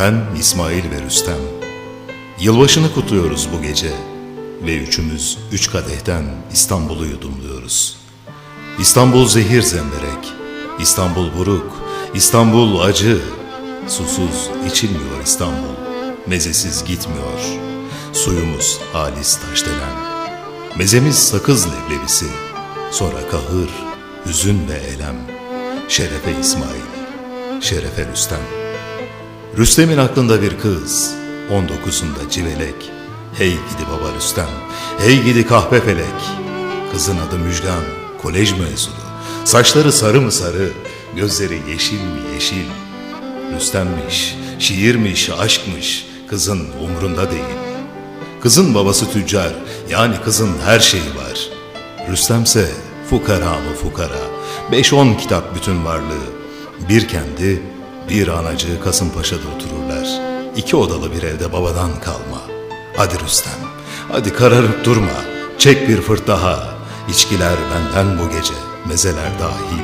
Ben İsmail ve Rüstem. Yılbaşını kutluyoruz bu gece ve üçümüz üç kadehten İstanbul'u yudumluyoruz. İstanbul zehir zemberek, İstanbul buruk, İstanbul acı. Susuz içilmiyor İstanbul, mezesiz gitmiyor. Suyumuz halis taşdelen. Mezemiz sakız leblebisi, sonra kahır, hüzün ve elem. Şerefe İsmail, şerefe Rüstem. Rüstem'in aklında bir kız, 19'unda civelek. Hey gidi baba Rüstem, hey gidi kahpe felek. Kızın adı Müjgan, kolej mezunu. Saçları sarı mı sarı, gözleri yeşil mi yeşil. Rüstem'miş, şiirmiş, aşkmış, kızın umrunda değil. Kızın babası tüccar, yani kızın her şeyi var. Rüstemse fukara mı fukara, beş on kitap bütün varlığı. Bir kendi, bir anacığı Kasımpaşa'da otururlar. İki odalı bir evde babadan kalma. Hadi Rüstem, hadi kararıp durma. Çek bir fırt daha. İçkiler benden bu gece, mezeler dahil.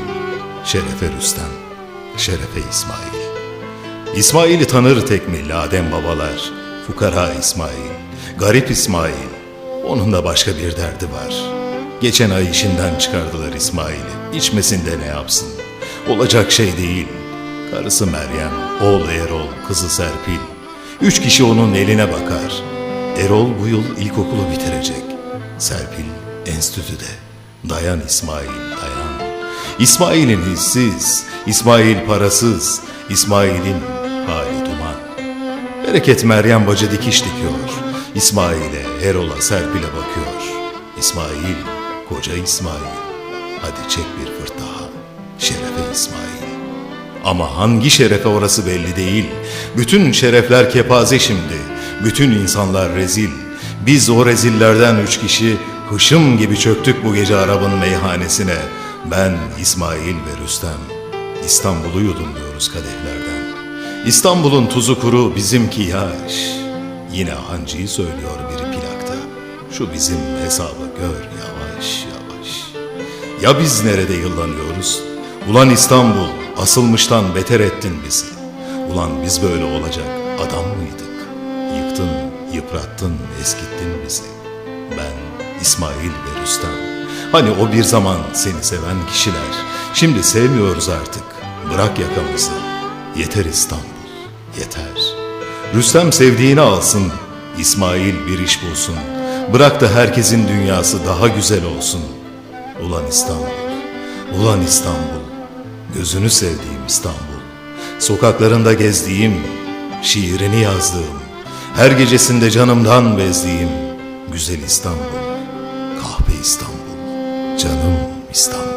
Şerefe Rüstem, şerefe İsmail. İsmail'i tanır tek milli Adem babalar. Fukara İsmail, garip İsmail. Onun da başka bir derdi var. Geçen ay işinden çıkardılar İsmail'i. İçmesin de ne yapsın? Olacak şey değil. Karısı Meryem, oğlu Erol, kızı Serpil. Üç kişi onun eline bakar. Erol bu yıl ilkokulu bitirecek. Serpil enstitüde. Dayan İsmail, dayan. İsmail'in hissiz, İsmail parasız, İsmail'in hali duman. Bereket Meryem bacı dikiş dikiyor. İsmail'e, Erol'a, Serpil'e bakıyor. İsmail, koca İsmail. Hadi çek bir fırt daha. Şerefe İsmail. Ama hangi şerefe orası belli değil. Bütün şerefler kepaze şimdi. Bütün insanlar rezil. Biz o rezillerden üç kişi hışım gibi çöktük bu gece Arap'ın meyhanesine. Ben, İsmail ve Rüstem. İstanbul'u yudumluyoruz kadehlerden. İstanbul'un tuzu kuru bizimki yaş. Yine hancıyı söylüyor biri plakta. Şu bizim hesabı gör yavaş yavaş. Ya biz nerede yıllanıyoruz? Ulan İstanbul, asılmıştan beter ettin bizi. Ulan biz böyle olacak adam mıydık? Yıktın, yıprattın, eskittin bizi. Ben, İsmail ve Rüstem. Hani o bir zaman seni seven kişiler. Şimdi sevmiyoruz artık. Bırak yakamızı. Yeter İstanbul, yeter. Rüstem sevdiğini alsın. İsmail bir iş bulsun. Bırak da herkesin dünyası daha güzel olsun. Ulan İstanbul, ulan İstanbul. Gözünü sevdiğim İstanbul. Sokaklarında gezdiğim, şiirini yazdığım, her gecesinde canımdan bezdiğim güzel İstanbul. Kahpe İstanbul, canım İstanbul.